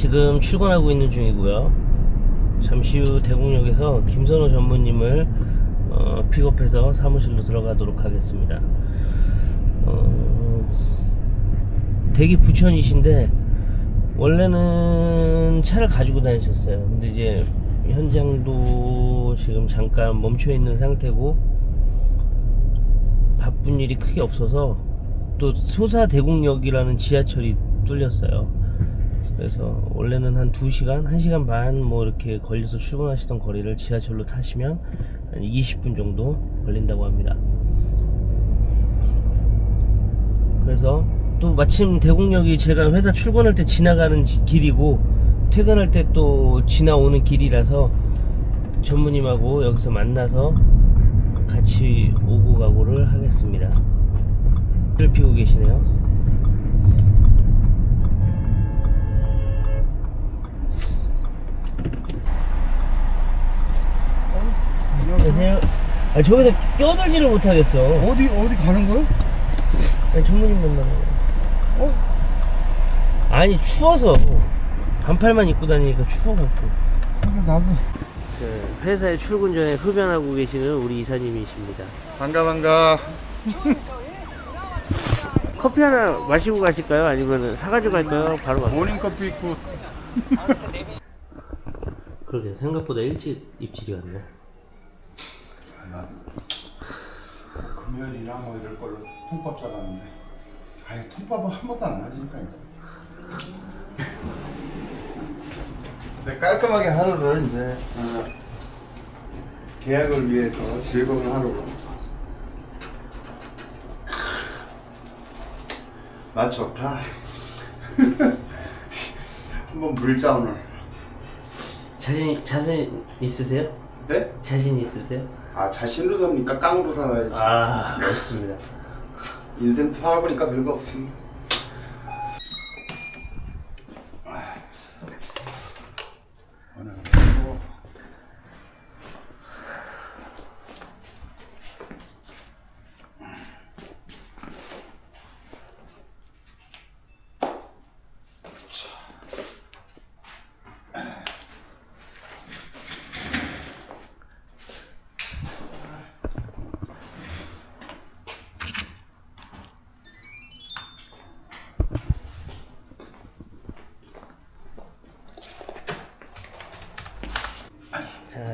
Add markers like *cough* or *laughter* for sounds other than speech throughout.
지금 출근하고 있는 중이고요. 잠시 후 대공역에서 김선호 전무님을 어, 픽업해서 사무실로 들어가도록 하겠습니다. 어, 대기 부천이신데 원래는 차를 가지고 다니셨어요. 근데 이제 현장도 지금 잠깐 멈춰 있는 상태고 바쁜 일이 크게 없어서 또 소사 대공역이라는 지하철이 뚫렸어요. 그래서 원래는 한 2시간, 1시간 반 뭐 이렇게 걸려서 출근하시던 거리를 지하철로 타시면 한 20분 정도 걸린다고 합니다. 그래서 또 마침 대공역이 제가 회사 출근할 때 지나가는 지- 길이고 퇴근할 때 또 지나오는 길이라서 전무님하고 여기서 만나서 같이 오고 가고를 하겠습니다. 를 피고 계시네요. 안녕하세요. 아, 저기서 껴들지를 못하겠어. 어디 어디 가는 거요? 아니, 전무님 만나는 거. 어? 아니, 추워서. 반팔만 입고 다니니까 추워갖고. 그러니까 나도 네, 회사에 출근 전에 흡연하고 계시는 우리 이사님이십니다. 반가 반가. *laughs* 커피 하나 마시고 가실까요? 아니면 사가지고 갈까요? 바로 갈까요? 모닝 커피 있고 그러게 생각보다 일찍 입질이 왔네. 나 금요일이나 뭐 이럴 걸로 통밥 잡았는데 아예 통밥은 한 번도 안 맞으니까 이제 *laughs* 이제 깔끔하게 하루를 이제 어, 계약을 위해서 즐거운 하루로 맛 좋다 *laughs* 한번 물자 오늘 자신 자신 있으세요? 네? 자신 있으세요? 아 자신으로 삽니까? 깡으로 살아야지 아 멋있습니다. 인생 살아보니까 별거 없습니다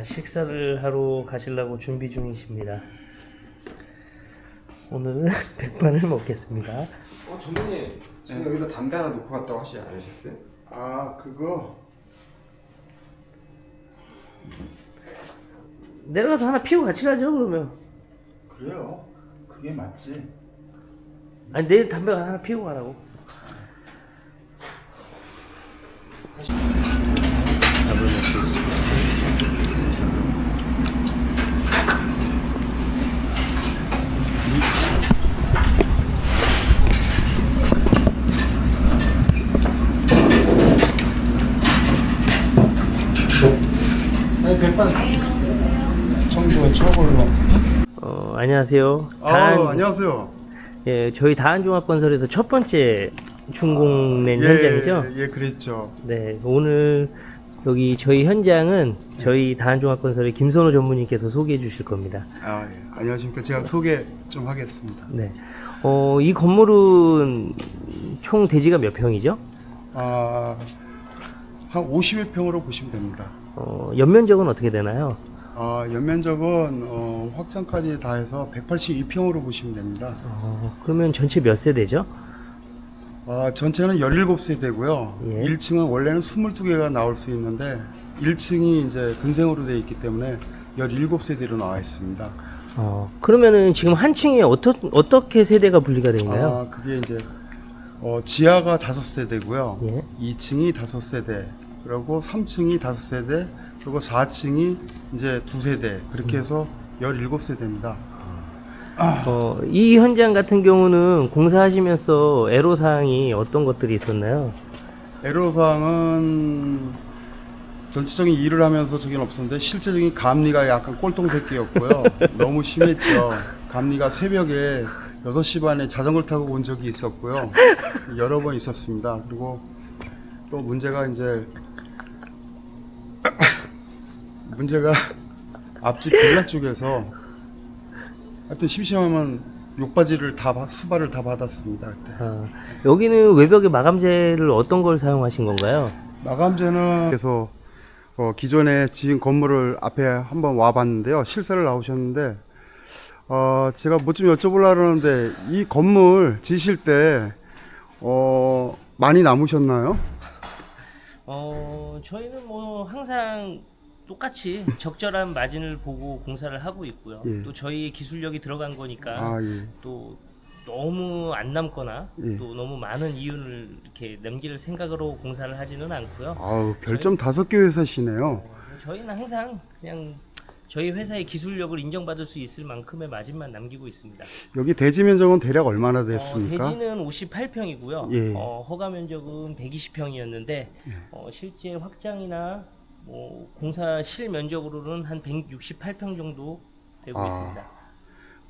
식사를 하러 가시려고 준비 중이십니다. 오늘은 *laughs* 백반을 먹겠습니다. 어, 전무님 지금 여기다 담배 하나 놓고 갔다고 하시지 않으셨어요? 아 그거 내려가서 하나 피우고 같이 가죠 그러면. 그래요 그게 맞지 아니 내일 담배 하나 피우고 가라고. 밥을 먹고 있습니다. 아니 백반 청주에 최고로 어 안녕하세요. 아 다한- 안녕하세요 예 저희 다한종합건설에서 첫 번째 준공낸 현장이죠. 예, 예 그랬죠 네, 오늘 여기 저희 현장은 저희 다한종합건설의 김선호 전무님께서 소개해 주실 겁니다. 아 예. 안녕하십니까 제가 소개 좀 하겠습니다 네. 어, 이 건물은 총 대지가 몇 평이죠? 아 한 50여 평으로 보시면 됩니다 어, 연면적은 어떻게 되나요? 아 연면적은 어, 확장까지 다 해서 182평으로 보시면 됩니다 어, 그러면 전체 몇 세대죠? 아, 전체는 17세대고요. 예. 1층은 원래는 22개가 나올 수 있는데 1층이 이제 근생으로 되어 있기 때문에 17세대로 나와 있습니다. 어, 그러면은 지금 한 층에 어떠, 어떻게 세대가 분리가 되어 있나요? 아, 그게 이제 어, 지하가 5세대고요. 예. 2층이 5세대. 그리고 3층이 5세대. 그리고 4층이 이제 2세대. 그렇게 해서 17세대입니다. 어, 이 현장 같은 경우는 공사하시면서 애로사항이 어떤 것들이 있었나요? 애로사항은 전체적인 일을 하면서 저긴 없었는데 실제적인 감리가 약간 꼴통새끼였고요. *laughs* 너무 심했죠. 감리가 새벽에 6시 반에 자전거를 타고 온 적이 있었고요. 여러 번 있었습니다. 그리고 또 문제가 이제 문제가 앞집 빌라 쪽에서 하여튼 심심하면 욕바지를 다 받- 수발을 다 받았습니다 그때. 아, 여기는 외벽에 마감재를 어떤 걸 사용하신 건가요? 마감재는 그래서 어, 기존에 지은 건물을 앞에 한번 와봤는데요. 실사를 나오셨는데 어, 제가 뭐 좀 여쭤보려고 그러는데 이 건물 지실 때 어, 많이 남으셨나요? 어, 저희는 뭐 항상 똑같이 적절한 마진을 보고 공사를 하고 있고요. 예. 또 저희의 기술력이 들어간 거니까 아 예. 또 너무 안 남거나 예. 또 너무 많은 이윤을 이렇게 남길 생각으로 공사를 하지는 않고요. 아우 별점 다섯 개 회사시네요. 어, 저희는 항상 그냥 저희 회사의 기술력을 인정받을 수 있을 만큼의 마진만 남기고 있습니다. 여기 대지 면적은 대략 얼마나 어, 됐습니까? 대지는 58평이고요. 예. 어, 허가 면적은 120평이었는데 어, 실제 확장이나 뭐 공사 실 면적으로는 한 168평 정도 되고 아, 있습니다.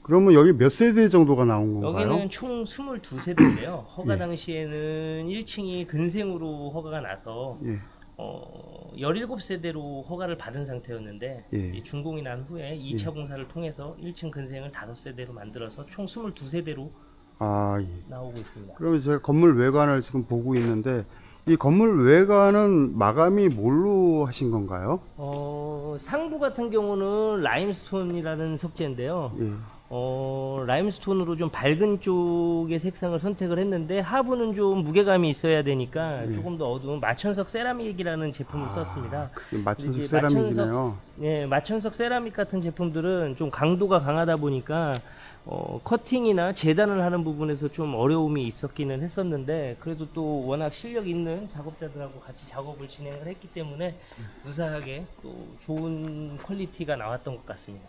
그러면 여기 몇 세대 정도가 나온 건가요? 여기는 총 22세대인데요. 허가 예. 당시에는 1층이 근생으로 허가가 나서 예. 어, 17세대로 허가를 받은 상태였는데 예. 준공이 난 후에 2차 공사를 통해서 1층 근생을 5세대로 만들어서 총 22세대로 아 예. 나오고 있습니다. 그러면 제가 건물 외관을 지금 보고 있는데 이 건물 외관은 마감이 뭘로 하신 건가요? 어, 상부 같은 경우는 라임스톤이라는 석재인데요. 예. 어, 라임스톤으로 좀 밝은 쪽의 색상을 선택을 했는데 하부는 좀 무게감이 있어야 되니까 예. 조금 더 어두운 마천석 세라믹이라는 제품을 썼습니다. 그게 맞춰서 이제 세라믹이네요. 마천석, 예, 마천석 세라믹 같은 제품들은 좀 강도가 강하다 보니까 어, 커팅이나 재단을 하는 부분에서 좀 어려움이 있었기는 했었는데 그래도 또 워낙 실력 있는 작업자들하고 같이 작업을 진행을 했기 때문에 무사하게 또 좋은 퀄리티가 나왔던 것 같습니다.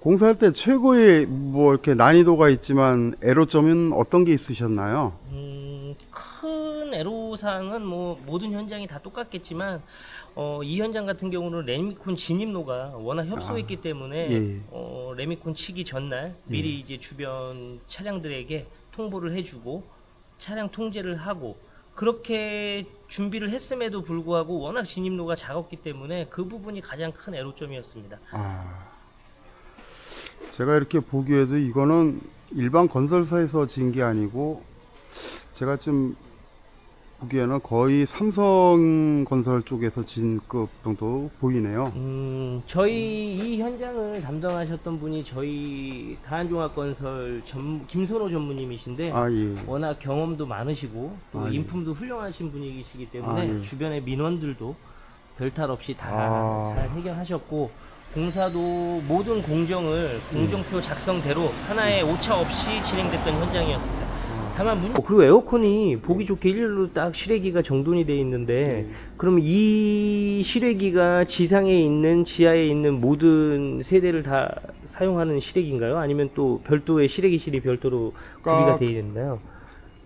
공사할 때 최고의 뭐 이렇게 난이도가 있지만 애로점은 어떤 게 있으셨나요? 음, 큰 애로사항은 뭐 모든 현장이 다 똑같겠지만 어, 이 현장 같은 경우는 레미콘 진입로가 워낙 협소했기 때문에 예. 어, 레미콘 치기 전날 미리 이제 주변 차량들에게 통보를 해주고 차량 통제를 하고 그렇게 준비를 했음에도 불구하고 워낙 진입로가 작았기 때문에 그 부분이 가장 큰 애로점이었습니다. 아, 제가 이렇게 보기에도 이거는 일반 건설사에서 지은 게 아니고 제가 좀 보기에는 거의 삼성 건설 쪽에서 지은 급 정도 보이네요. 음, 저희 이 현장을 담당하셨던 분이 저희 다한종합건설 전, 김선호 전무님이신데 아 예. 워낙 경험도 많으시고 또 아, 예. 인품도 훌륭하신 분이시기 때문에 아, 예. 주변의 민원들도 별탈 없이 다잘 아. 해결하셨고 공사도 모든 공정을 공정표 작성대로 하나의 오차 없이 진행됐던 현장이었습니다. 다만 문... 그리고 에어컨이 보기 좋게 일렬로 딱 실외기가 정돈이 돼 있는데 그럼 이 실외기가 지상에 있는 지하에 있는 모든 세대를 다 사용하는 실외기인가요? 아니면 또 별도의 실외기실이 별도로 그러니까 구비가 되어 있나요?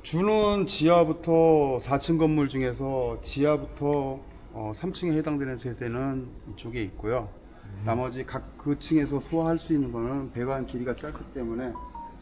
주는 지하부터 4층 건물 중에서 지하부터 어, 3층에 해당되는 세대는 이쪽에 있고요. 나머지 각 그 층에서 소화할 수 있는 거는 배관 길이가 짧기 때문에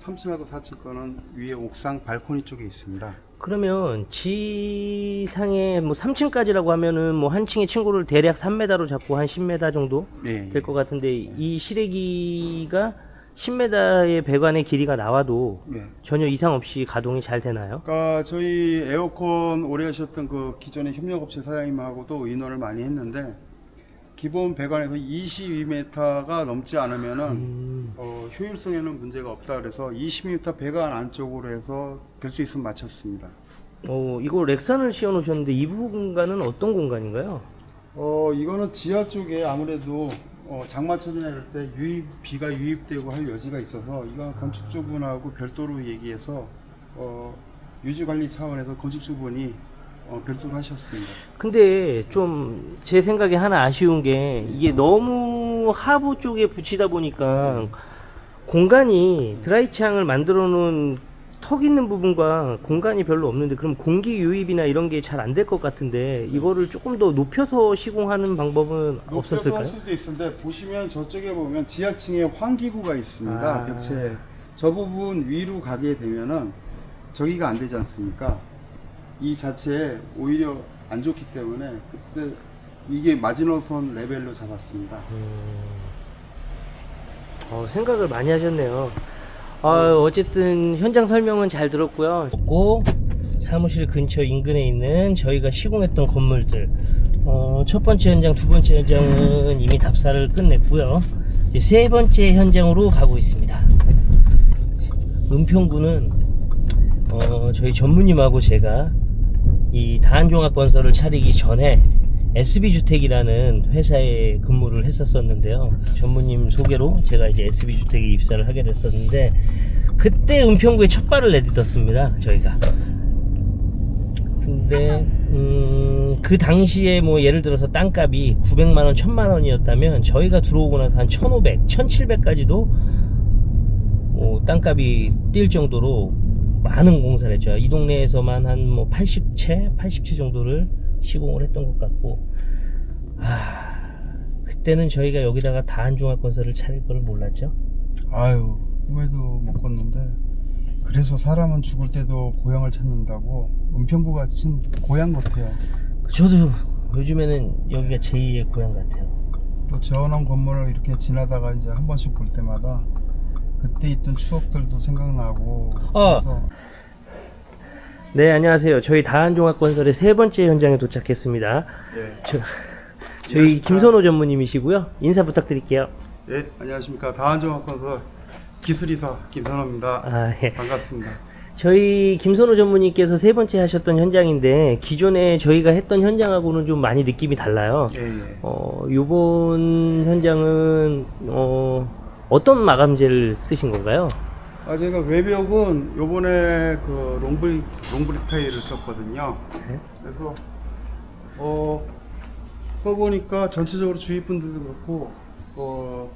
3층하고 4층 거는 위에 옥상 발코니 쪽에 있습니다. 그러면 지상에 뭐 3층까지라고 하면은 뭐 한 층의 층고를 대략 3m로 잡고 한 10m 정도 네. 될 것 같은데 이 실외기가 10m의 배관의 길이가 나와도 네. 전혀 이상 없이 가동이 잘 되나요? 그러니까 저희 에어컨 오래 하셨던 그 기존의 협력업체 사장님하고도 의논을 많이 했는데 기본 배관에서 22m가 넘지 않으면은 음, 어, 효율성에는 문제가 없다 그래서 20m 배관 안쪽으로 해서 될 수 있으면 맞췄습니다. 어, 이거 렉산을 씌워 놓으셨는데 이 공간은 어떤 공간인가요? 어 이거는 지하 쪽에 아무래도 어, 장마철이나 이럴 때 유입 비가 유입되고 할 여지가 있어서 이건 건축주분하고 별도로 얘기해서 어, 유지 관리 차원에서 건축주분이 어, 별도로 하셨습니다. 근데 좀 제 생각에 하나 아쉬운 게 이게 너무 하부 쪽에 붙이다 보니까 공간이 드라이 창을 만들어 놓은 턱 있는 부분과 공간이 별로 없는데 그럼 공기 유입이나 이런 게 잘 안 될 것 같은데 이거를 조금 더 높여서 시공하는 방법은 높여서 없었을까요? 할 수도 있는데 보시면 저쪽에 보면 지하층에 환기구가 있습니다. 아. 벽체 저 부분 위로 가게 되면은 저기가 안 되지 않습니까? 이 자체에 오히려 안 좋기 때문에 그때 이게 마지노선 레벨로 잡았습니다. 음. 어, 생각을 많이 하셨네요. 아, 어쨌든 현장 설명은 잘 들었고요. 고 사무실 근처 인근에 있는 저희가 시공했던 건물들. 어, 첫 번째 현장, 두 번째 현장은 이미 답사를 끝냈고요. 이제 세 번째 현장으로 가고 있습니다. 은평구는 어, 저희 전무님하고 제가 이 다한종합건설을 차리기 전에 SB주택이라는 회사에 근무를 했었었는데요. 전무님 소개로 제가 이제 SB주택에 입사를 하게 됐었는데 그때 은평구에 첫 발을 내딛었습니다. 저희가. 근데 음, 그 당시에 뭐 예를 들어서 땅값이 900만 원, 1000만 원이었다면 저희가 들어오고 나서 한 1500, 1700까지도 뭐 땅값이 뛸 정도로 많은 공사를 했죠. 이 동네에서만 한 뭐 80채, 80채 정도를 시공을 했던 것 같고, 아, 그때는 저희가 여기다가 다한종합건설을 차릴 걸 몰랐죠. 아유 꿈에도 못 꿨는데 그래서 사람은 죽을 때도 고향을 찾는다고 은평구가 참 고향 같아요. 저도 요즘에는 여기가 제2의 고향 같아요. 또 재원원 건물을 이렇게 지나다가 이제 한 번씩 볼 때마다 그때 있던 추억들도 생각나고 어. 그래서 네, 안녕하세요. 저희 다한종합건설의 세 번째 현장에 도착했습니다. 예. 저, 저희 안녕하십니까. 김선호 전무님이시고요. 인사 부탁드릴게요. 예, 안녕하십니까. 다한종합건설 기술이사 김선호입니다. 아, 예. 반갑습니다. 저희 김선호 전무님께서 세 번째 하셨던 현장인데 기존에 저희가 했던 현장하고는 좀 많이 느낌이 달라요. 예, 예. 어, 요번 현장은 어, 어떤 마감재를 쓰신 건가요? 아, 제가 외벽은 요번에 그 롱브릭 타일을 썼거든요. 네. 그래서, 어, 써보니까 전체적으로 주위 분들도 그렇고, 어,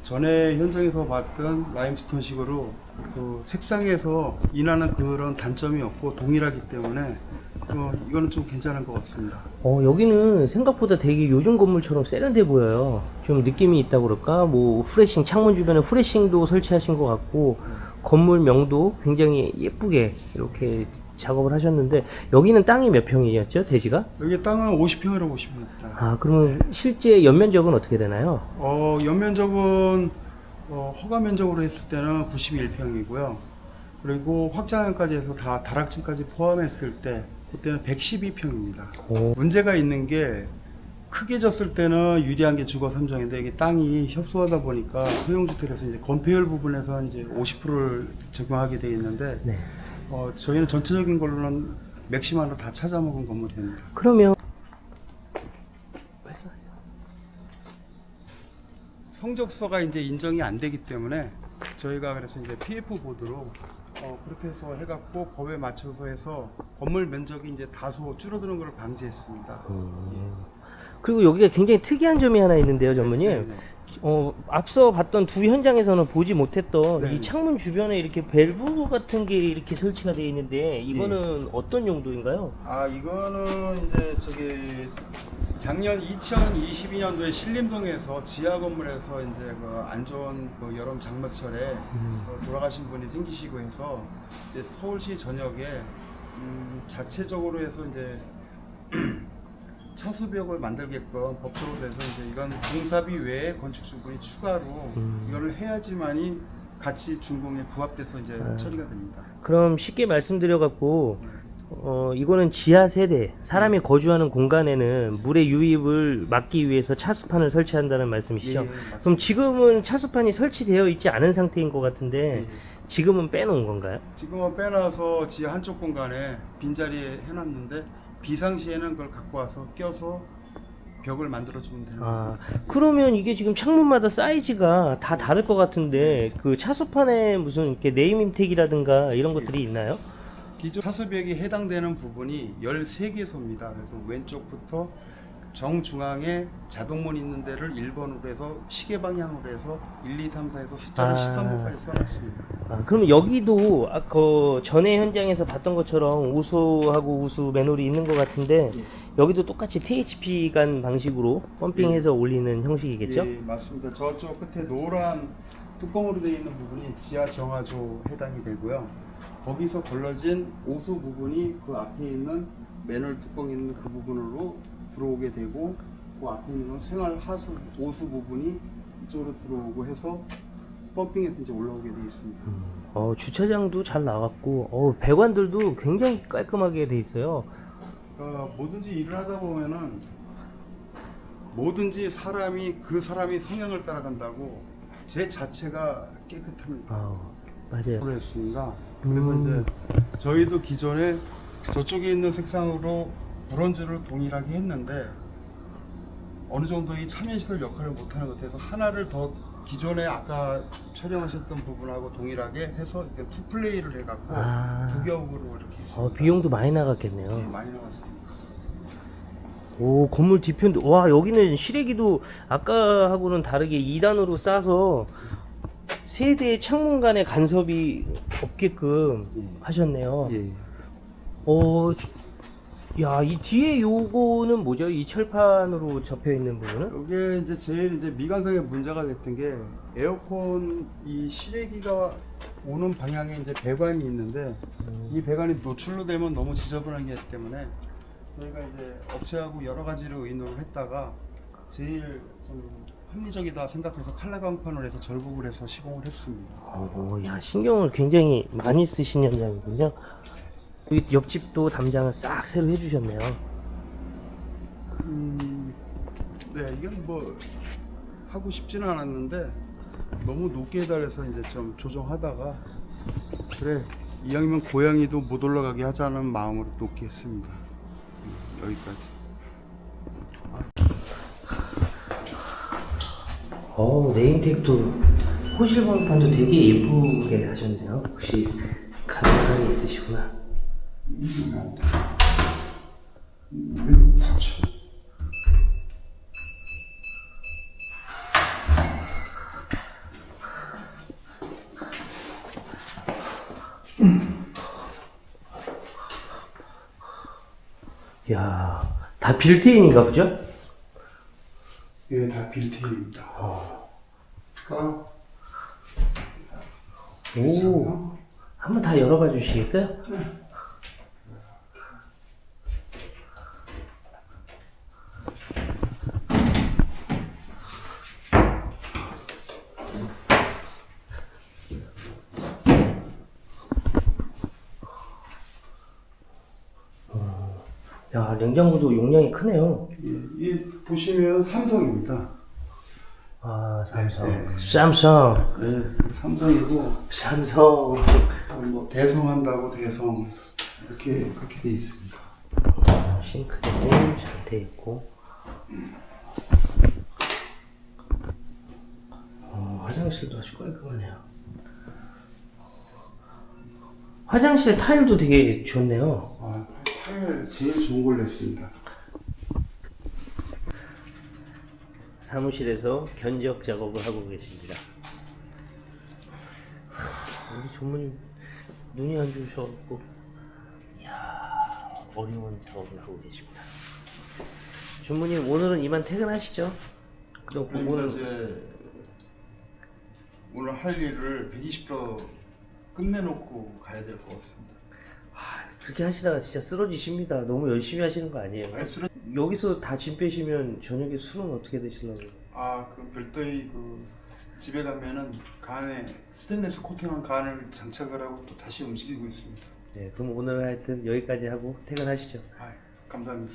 전에 현장에서 봤던 라임스톤 식으로 그 색상에서 인하는 그런 단점이 없고 동일하기 때문에 어, 이거는 좀 괜찮은 것 같습니다. 어, 여기는 생각보다 되게 요즘 건물처럼 세련돼 보여요. 좀 느낌이 있다 그럴까? 뭐 후레싱 창문 주변에 후레싱도 설치하신 것 같고 건물명도 굉장히 예쁘게 이렇게 작업을 하셨는데 여기는 땅이 몇 평이었죠? 대지가? 여기 땅은 50평이라고 보시면 됩니다. 아, 그러면 실제 연면적은 어떻게 되나요? 어, 연면적은 어, 허가 면적으로 했을 때는 91평이고요. 그리고 확장까지 해서 다 다락층까지 포함했을 때 그때는 112평입니다. 오. 문제가 있는 게 크게 졌을 때는 유리한 게 주거 3종인데 이게 땅이 협소하다 보니까 소형주택에서 이제 건폐율 부분에서 이제 50%를 적용하게 되어 있는데 네. 어, 저희는 전체적인 걸로는 맥시말로 다 찾아먹은 건물이 됩니다. 그러면 말씀하세요. 성적서가 이제 인정이 안 되기 때문에 저희가 그래서 이제 PF 보드로 어, 그렇게 해서 해갖고 법에 맞춰서 해서 건물 면적이 이제 다소 줄어드는 걸 방지했습니다. 음. 그리고 여기가 굉장히 특이한 점이 하나 있는데요. 네, 네. 어, 앞서 봤던 두 현장에서는 보지 못했던 네. 이 창문 주변에 이렇게 밸브 같은 게 이렇게 설치가 되어 있는데 이거는 어떤 용도인가요? 아 이거는 이제 저기 작년 2022년도에 신림동에서 지하 건물에서 이제 그 안 좋은 그 여름 장마철에 음. 어, 돌아가신 분이 생기시고 해서 이제 서울시 전역에 음, 자체적으로 해서 이제 *clears throat* 차수벽을 만들게끔 법적으로 돼서 이제 이건 공사비 외에 건축주분이 추가로 음. 이거를 해야지만이 같이 준공에 부합돼서 이제 아. 처리가 됩니다. 그럼 쉽게 말씀드려 갖고 어, 이거는 지하 세대 사람이 거주하는 공간에는 물의 유입을 막기 위해서 차수판을 설치한다는 말씀이시죠? 예, 맞습니다. 그럼 지금은 차수판이 설치되어 있지 않은 상태인 것 같은데 예. 지금은 빼놓은 건가요? 지금은 빼놔서 지하 한쪽 공간에 빈자리에 해놨는데 비상시에는 그걸 갖고 와서 껴서 벽을 만들어 주면 되는 아, 겁니다. 그러면 이게 지금 창문마다 사이즈가 다 다를 것 같은데 그 차수판에 무슨 이렇게 네이밍 택이라든가 이런 것들이 있나요? 기존 차수벽이 해당되는 부분이 13개소입니다. 그래서 왼쪽부터 정중앙에 자동문 있는 데를 1번으로 해서 시계 방향으로 해서 1, 2, 3, 4에서 숫자를 아. 13번까지 써놨습니다. 아, 그럼 여기도 아까 그 전에 현장에서 봤던 것처럼 우수하고 우수 맨홀이 있는 것 같은데 예. 여기도 똑같이 THP 간 방식으로 펌핑해서 올리는 형식이겠죠? 예, 맞습니다. 저쪽 끝에 노란 뚜껑으로 되어 있는 부분이 지하 정화조 해당이 되고요. 거기서 걸러진 오수 부분이 그 앞에 있는 매널 뚜껑 있는 그 부분으로 들어오게 되고 그 앞에 있는 건 생활 하수 오수 부분이 이쪽으로 들어오고 해서 펌핑해서 이제 올라오게 되어 있습니다. 어, 주차장도 잘 나갔고, 어, 배관들도 굉장히 깔끔하게 돼 있어요. 그러니까 뭐든지 일을 하다 보면은 뭐든지 사람이 그 사람이 성향을 따라간다고 제 자체가 깨끗합니다. 아, 맞아요. 했습니다. 그래서 음. 이제 저희도 기존에 저쪽에 있는 색상으로 브론즈를 동일하게 했는데 어느 정도 이 참여시설 역할을 못하는 것 같아서 하나를 더 기존에 아까 촬영하셨던 부분하고 동일하게 해서 이렇게 투 플레이를 해갖고 아. 두 겹으로 이렇게 했습니다. 어, 비용도 많이 나갔겠네요. 네, 많이 나왔습니다. 오 건물 뒤편도 와 여기는 시래기도 아까하고는 다르게 2단으로 싸서 세대의 창문 간의 간섭이 없게끔 예. 하셨네요. 예. 어, 야, 이 뒤에 요거는 뭐죠? 이 철판으로 접혀 있는 부분은? 이게 이제 제일 이제 미관상에 문제가 됐던 게 에어컨 이 실외기가 오는 방향에 이제 배관이 있는데 이 배관이 노출로 되면 너무 지저분하기 때문에 저희가 이제 업체하고 여러 가지로 의논을 했다가 제일 좀 합리적이다 생각해서 칼라 강판을 해서 절복을 해서 시공을 했습니다. 어, 야, 신경을 굉장히 많이 쓰신 현장이군요. 여기 옆집도 담장을 싹 새로 해주셨네요. 음, 네, 이건 뭐 하고 싶지는 않았는데 너무 높게 해달래서 이제 좀 조정하다가 그래 이왕이면 고양이도 못 올라가게 하자는 마음으로 높게 했습니다. 음, 여기까지. 어, 네임택도 호실 번판도 되게 예쁘게 하셨네요. 혹시 가능성이 있으시구나. 야, 다 빌트인인가 보죠? 이게 다 빌트인입니다. 아, 오, 한번 다 열어봐 주시겠어요? 어, 야, 냉장고도 용량이 크네요. 예, 이 보시면 삼성입니다. 아, 삼성. 네. 삼성. 네, 삼성이고 삼성. 뭐 대성한다고 대성 이렇게 그렇게 돼 있습니다. 싱크대도 잘돼 있고. 어, 화장실도 아주 깔끔하네요. 화장실 타일도 되게 좋네요. 아, 타일 제일 좋은 걸 냈습니다. 사무실에서 견적 작업을 하고 계십니다. 우리 전문님 눈이 안 좋으셔갖고, 이야, 어려운 작업을 하고 계십니다. 전문님 오늘은 이만 퇴근하시죠? 그럼 그러니까 오늘 이제 오늘 할 일을 120도 끝내놓고 가야 될 것 같습니다. 아, 그렇게 하시다가 진짜 쓰러지십니다. 너무 열심히 하시는 거 아니에요? 아니, 술은 여기서 다 짐 빼시면 저녁에 술은 어떻게 드시려고요? 아, 그 별도의 그 집에 가면은 간에 스테인리스 코팅한 간을 장착을 하고 또 다시 움직이고 있습니다. 네, 그럼 오늘 하여튼 여기까지 하고 퇴근하시죠. 아, 감사합니다.